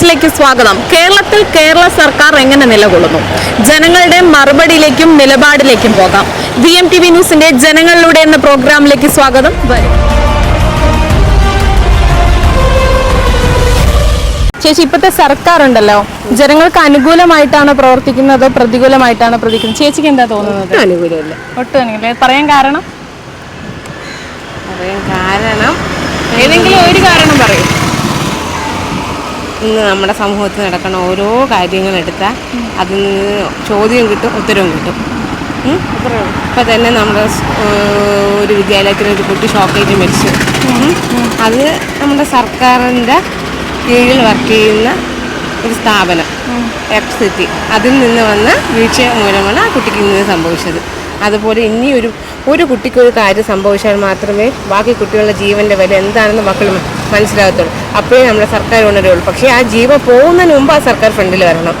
ന്യൂസിലേക്ക് സ്വാഗതം. കേരളത്തിൽ കേരള സർക്കാർ എങ്ങനെ നിലകൊള്ളുന്നു? ജനങ്ങളുടെ മറുപടിയിലേക്കും നിലപാടിലേക്കും പോകാം. വി എം ടി വി ന്യൂസിന്റെ ജനങ്ങളിലൂടെ എന്ന പ്രോഗ്രാമിലേക്ക് സ്വാഗതം. വരും. ചേച്ചി ഇപ്പോഴത്തെ സർക്കാർ ഉണ്ടല്ലോ ജനങ്ങൾക്ക് അനുകൂലമായിട്ടാണ് പ്രവർത്തിക്കുന്നത് പ്രതികൂലമായിട്ടാണ് പ്രതികരിക്കുന്നത് ചേച്ചിക്ക് എന്താ തോന്നുന്നത്? അനുകൂലമല്ല. ഒട്ടും അനുകൂലം പറയാൻ കാരണം? പറയാൻ കാരണം ഏതെങ്കിലും ഒരു കാരണം പറയും. ഇന്ന് നമ്മുടെ സമൂഹത്തിൽ നടക്കുന്ന ഓരോ കാര്യങ്ങൾ എടുത്താൽ അതിൽ നിന്ന് ചോദ്യം കിട്ടും ഉത്തരവും കിട്ടും? ഇപ്പം തന്നെ നമ്മുടെ ഒരു വിദ്യാലയത്തിൽ ഒരു കുട്ടി ഷോക്കേറ്റ് മരിച്ചു അത് നമ്മുടെ സർക്കാരിന്റെ കീഴിൽ വർക്ക് ചെയ്യുന്ന ഒരു സ്ഥാപനം എഫ് സിറ്റി. അതിൽ നിന്ന് വന്ന വീഴ്ച മൂലമാണ് ആ കുട്ടിക്ക് ഇന്ന് സംഭവിച്ചത്. അതുപോലെ ഇനി ഒരു ഒരു കുട്ടിക്കൊരു കാര്യം സംഭവിച്ചാൽ മാത്രമേ ബാക്കി കുട്ടികളുടെ ജീവന്റെ വില എന്താണെന്ന് മക്കൾ മനസ്സിലാകത്തുള്ളൂ. അപ്പോഴേ നമ്മുടെ സർക്കാർ ഉണരുള്ളൂ പക്ഷേ ആ ജീവൻ പോകുന്നതിന് മുമ്പ് ആ സർക്കാർ ഫ്രണ്ടിൽ വരണം.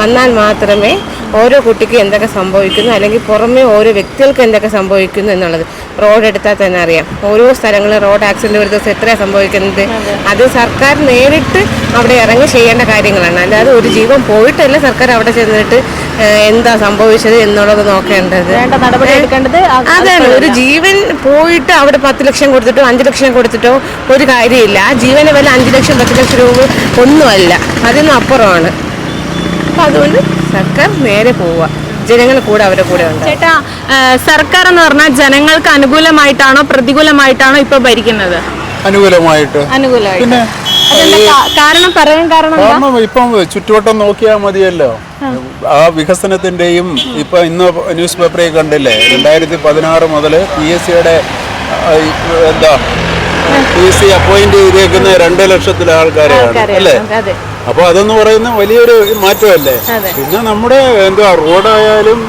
വന്നാൽ മാത്രമേ ഓരോ കുട്ടിക്ക് എന്തൊക്കെ സംഭവിക്കുന്നു അല്ലെങ്കിൽ പുറമേ ഓരോ വ്യക്തികൾക്ക് എന്തൊക്കെ സംഭവിക്കുന്നു എന്നുള്ളത് റോഡ് എടുത്താൽ തന്നെ അറിയാം. ഓരോ സ്ഥലങ്ങളിൽ റോഡ് ആക്സിഡന്റ് ഒരു ദിവസം എത്രയാണ് സംഭവിക്കുന്നത്? അത് സർക്കാർ നേരിട്ട് അവിടെ ഇറങ്ങി ചെയ്യേണ്ട കാര്യങ്ങളാണ്. അല്ലാതെ ഒരു ജീവൻ പോയിട്ടല്ല സർക്കാർ അവിടെ ചെന്നിട്ട് എന്താ സംഭവിച്ചത് എന്നുള്ളത് നോക്കേണ്ടത്. അതാണ്. ഒരു ജീവൻ പോയിട്ട് അവിടെ പത്ത് ലക്ഷം കൊടുത്തിട്ടോ അഞ്ച് ലക്ഷം കൊടുത്തിട്ടോ ഒരു കാര്യമില്ല. ആ ജീവന് വില അഞ്ച് ലക്ഷം പത്ത് ലക്ഷം രൂപ ഒന്നുമല്ല. അതിനും അപ്പുറമാണ്. അപ്പം അതുകൊണ്ട് സർക്കാർ നേരെ പോവുക. ജനങ്ങൾ കൂടെ അവരുടെ കൂടെ ഉണ്ട് ചേട്ടാ സർക്കാർ എന്ന് പറഞ്ഞാൽ ജനങ്ങൾക്ക് അനുകൂലമായിട്ടാണോ പ്രതികൂലമായിട്ടാണോ ഇപ്പൊ ഭരിക്കുന്നത്? അനുകൂലമായിട്ട്. അനുകൂലമായിട്ട്. കാരണം പറയാൻ കാരണം കാരണം ഇപ്പം ചുറ്റുവട്ടം നോക്കിയാൽ മതിയല്ലോ. ആ. വികസനത്തിന്റെയും ഇപ്പൊ ഇന്ന് ന്യൂസ് പേപ്പറിൽ കണ്ടില്ലേ രണ്ടായിരത്തി പതിനാറ് മുതൽ പി എസ് സിയുടെ എന്താ പി എസ് സി അപ്പോയിന്റ് ചെയ്തേക്കുന്ന രണ്ട് ലക്ഷത്തിലെ ആൾക്കാരെയാണ്. അല്ലേ? അപ്പൊ അതെന്ന് പറയുന്ന വലിയൊരു മാറ്റമല്ലേ? പിന്നെ നമ്മുടെ എന്താ റോഡായാലും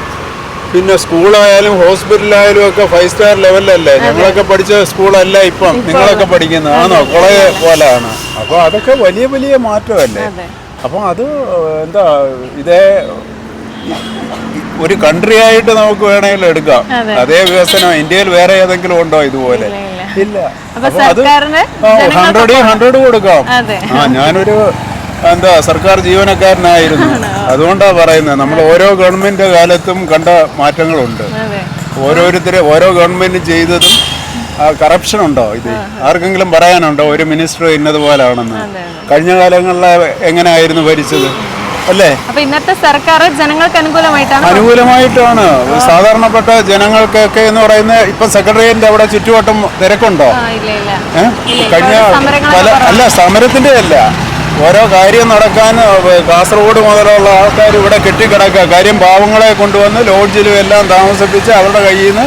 പിന്നെ സ്കൂളായാലും ഹോസ്പിറ്റലായാലും ഒക്കെ ഫൈവ് സ്റ്റാർ ലെവലല്ലേ ഞങ്ങളൊക്കെ പഠിച്ച സ്കൂളല്ല ഇപ്പം. നിങ്ങളൊക്കെ പഠിക്കുന്നത്. ആണോ? കോളേജ് പോലാണ്. അപ്പൊ അതൊക്കെ വലിയ വലിയ മാറ്റമല്ലേ? അപ്പോൾ അപ്പൊ അത് എന്താ ഇതേ ഒരു കൺട്രി ആയിട്ട് നമുക്ക് വേണമെങ്കിലും എടുക്കാം. അതേ. വികസനം ഇന്ത്യയിൽ വേറെ ഏതെങ്കിലും ഉണ്ടോ ഇതുപോലെ? ഇല്ല. അപ്പൊ അത് ഹൺഡ്രഡ് ഹൺഡ്രഡ് കൊടുക്കാം. ആ ഞാനൊരു എന്താ സർക്കാർ ജീവനക്കാരനായിരുന്നു. അതുകൊണ്ടാ പറയുന്നത്. നമ്മൾ ഓരോ ഗവൺമെന്റ് കാലത്തും കണ്ട മാറ്റങ്ങളുണ്ട്. ഓരോരുത്തരും ഓരോ ഗവൺമെന്റ് ചെയ്തതും ആ കറപ്ഷൻ ഉണ്ടോ ഇത്? ആർക്കെങ്കിലും പറയാനുണ്ടോ? ഒരു മിനിസ്റ്റർ ഇന്നതുപോലാണെന്ന്. കഴിഞ്ഞ കാലങ്ങളിൽ എങ്ങനെയായിരുന്നു ഭരിച്ചത്? അല്ലേ? ഇന്നത്തെ സർക്കാർ ജനങ്ങൾക്ക് അനുകൂലമായിട്ടാണ് അനുകൂലമായിട്ടാണ്. സാധാരണപ്പെട്ട ജനങ്ങൾക്കൊക്കെ എന്ന് പറയുന്നത് ഇപ്പൊ സെക്രട്ടേറിയറ്റിന്റെ അവിടെ ചുറ്റുവട്ടം തിരക്കുണ്ടോ? കഴിഞ്ഞ പല അല്ല സമരത്തിന്റെ അല്ല ഓരോ കാര്യം നടക്കാൻ കാസർഗോഡ് മുതലുള്ള ആൾക്കാർ ഇവിടെ കെട്ടിക്കിടക്കുക. കാര്യം പാവങ്ങളെ കൊണ്ടുവന്ന് ലോഡ്ജിലും എല്ലാം താമസിപ്പിച്ച് അവരുടെ കയ്യിൽ നിന്ന്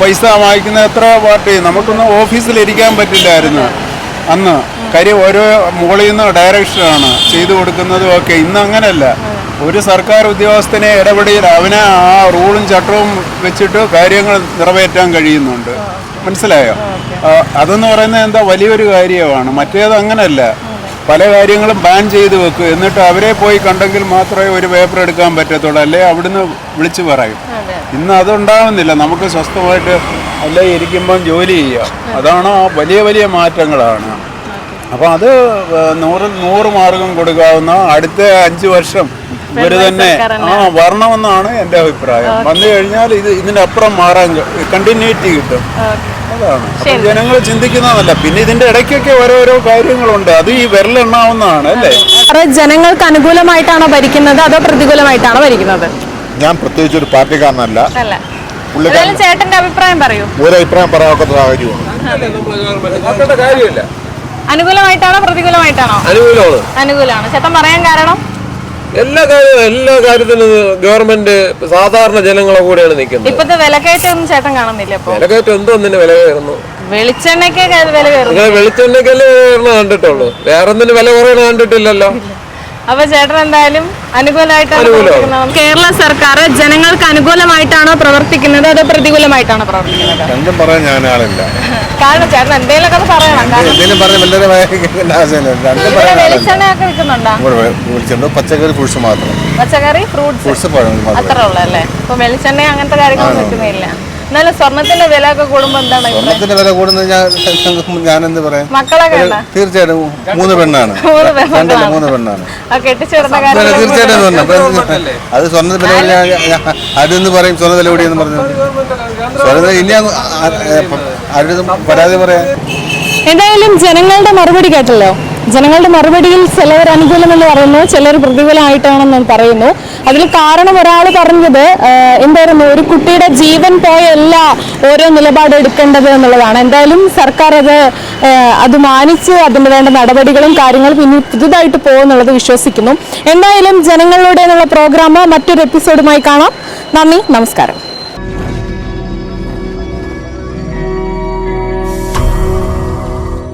പൈസ വാങ്ങിക്കുന്ന എത്ര പാർട്ടി? നമുക്കൊന്നും ഓഫീസിലിരിക്കാൻ പറ്റില്ലായിരുന്നു അന്ന്. കാര്യം ഓരോ മുകളിൽ നിന്ന് ഡയറക്ഷനാണ് ചെയ്തു കൊടുക്കുന്നതും ഒക്കെ. ഇന്ന് അങ്ങനെയല്ല ഒരു സർക്കാർ ഉദ്യോഗസ്ഥനെ ഇടപെടിയിൽ അവനെ ആ റൂളും ചട്ടവും വെച്ചിട്ട് കാര്യങ്ങൾ നിറവേറ്റാൻ കഴിയുന്നുണ്ട്. മനസ്സിലായോ? അതെന്ന് പറയുന്നത് എന്താ? വലിയൊരു കാര്യമാണ്. മറ്റേത് അങ്ങനെയല്ല പല കാര്യങ്ങളും ബാൻ ചെയ്ത് വെക്കും. എന്നിട്ട് അവരെ പോയി കണ്ടെങ്കിൽ മാത്രമേ ഒരു പേപ്പർ എടുക്കാൻ പറ്റത്തുള്ളൂ. അല്ലെ? അവിടുന്ന് വിളിച്ചു പറയും. ഇന്ന് അതുണ്ടാവുന്നില്ല. നമുക്ക് സ്വസ്ഥമായിട്ട് അല്ലെ ഇരിക്കുമ്പം ജോലി ചെയ്യാം. അതാണ് വലിയ വലിയ മാറ്റങ്ങളാണ്. അപ്പോൾ അത് നൂറ് നൂറ് മാർഗം കൊടുക്കാവുന്ന അടുത്ത അഞ്ച് വർഷം ഇവർ തന്നെ ആ വരണമെന്നാണ് എന്റെ അഭിപ്രായം. വന്നു കഴിഞ്ഞാൽ ഇത് ഇതിന്റെ അപ്പുറം മാറാൻ കണ്ടിന്യൂറ്റി കിട്ടും. അതാണ് ജനങ്ങൾ ചിന്തിക്കുന്നതല്ല. പിന്നെ ഇതിന്റെ ഇടയ്ക്കൊക്കെ ഓരോരോ കാര്യങ്ങളുണ്ട്. അത് ഈ വിരലെണ്ണാവുന്നതാണ് അല്ലേ? ജനങ്ങൾക്ക് അനുകൂലമായിട്ടാണോ ഭരിക്കുന്നത്? അതോ പ്രതികൂലമായിട്ടാണോ ഭരിക്കുന്നത്? ഞാൻ പ്രത്യേകിച്ച് ഒരു പാർട്ടിക്കാരനല്ല. ചേട്ടന്റെ അഭിപ്രായം പറയൂ. ഒരു അഭിപ്രായം പറയാത്ത സാഹചര്യമാണ് കാര്യമില്ല. അനുകൂലമായിട്ടാണോ പ്രതികൂലമായിട്ടാണോ? അനുകൂലമാണ്. അനുകൂലമാണ്. ചേട്ടൻ പറയാൻ കാരണം? എല്ലാ കാര്യവും എല്ലാ കാര്യത്തിനും ഗവൺമെന്റ് സാധാരണ ജനങ്ങളെ കൂടെയാണ് നിൽക്കുന്നത്. ഇപ്പത്തെ വിലക്കയറ്റം ചേട്ടൻ കാണുന്നില്ല ഇപ്പൊ? വിലക്കയറ്റം എന്തോ ഒന്നിന് വില കയറുന്നു. വെളിച്ചെണ്ണയ്ക്ക് വില കയറുന്നു. വെളിച്ചെണ്ണയ്ക്കല്ലേ കണ്ടിട്ടുള്ളൂ. വേറെ ഒന്നിന് വില കുറയണ കണ്ടിട്ടില്ലല്ലോ. അപ്പൊ ചേട്ടൻ എന്തായാലും അനുകൂലമായിട്ടാണ്. കേരള സർക്കാർ ജനങ്ങൾക്ക് അനുകൂലമായിട്ടാണോ പ്രവർത്തിക്കുന്നത് അതോ പ്രതികൂലമായിട്ടാണോ പ്രവർത്തിക്കുന്നത്? രണ്ടും പറയാൻ ഞാൻ ആളില്ല കാരണം ചേട്ടൻ എന്തെങ്കിലുമൊക്കെ പറയണം. പച്ചക്കറി ഫ്രൂട്ട്സ് മാത്രം. പച്ചക്കറി ഫ്രൂട്ട്സ് ഫ്രൂട്ട്സ് പഴം മാത്രം. അത്ര ഉള്ളു അല്ലേ? അപ്പൊ വെളിച്ചെണ്ണ അങ്ങനത്തെ കാര്യങ്ങളൊന്നും വിൽക്കുന്നില്ല. എന്നാലും സ്വർണത്തിന്റെ വില ഒക്കെ കൂടുമ്പോ എന്താണ്? സ്വർണത്തിന്റെ വില കൂടുന്നത് ഞാൻ ഞാനെന്ത് പറയാം. മക്കളൊക്കെ? തീർച്ചയായിട്ടും മൂന്ന് പെണ്ണാണ്. മൂന്ന് രണ്ടല്ല മൂന്ന് പെണ്ണാണ്. തീർച്ചയായിട്ടും പറഞ്ഞു അത് സ്വർണ വില ആരെന്ന് പറയും സ്വർണ വില കൂടിയെന്ന് പറഞ്ഞു. സ്വർണ ഇനി ആരുടെ പരാതി പറയാൻ എന്തായാലും ജനങ്ങളുടെ മറുപടി കേട്ടല്ലോ. ജനങ്ങളുടെ മറുപടിയിൽ ചിലവർ അനുകൂലം എന്ന് പറയുന്നു. ചിലർ പ്രതികൂലമായിട്ടാണെന്ന് പറയുന്നു. അതിൽ കാരണം ഒരാൾ പറഞ്ഞത് എന്തായിരുന്നു ഒരു കുട്ടിയുടെ ജീവൻ പോയല്ല ഓരോ നിലപാട് എടുക്കേണ്ടത് എന്നുള്ളതാണ്. എന്തായാലും സർക്കാർ അത് അത് മാനിച്ച് അതിന് വേണ്ട നടപടികളും കാര്യങ്ങളും ഇനി പുതുതായിട്ട് പോകുമെന്നുള്ളത് വിശ്വസിക്കുന്നു. എന്തായാലും ജനങ്ങളിലൂടെ എന്നുള്ള പ്രോഗ്രാം മറ്റൊരു എപ്പിസോഡുമായി കാണാം. നന്ദി നമസ്കാരം.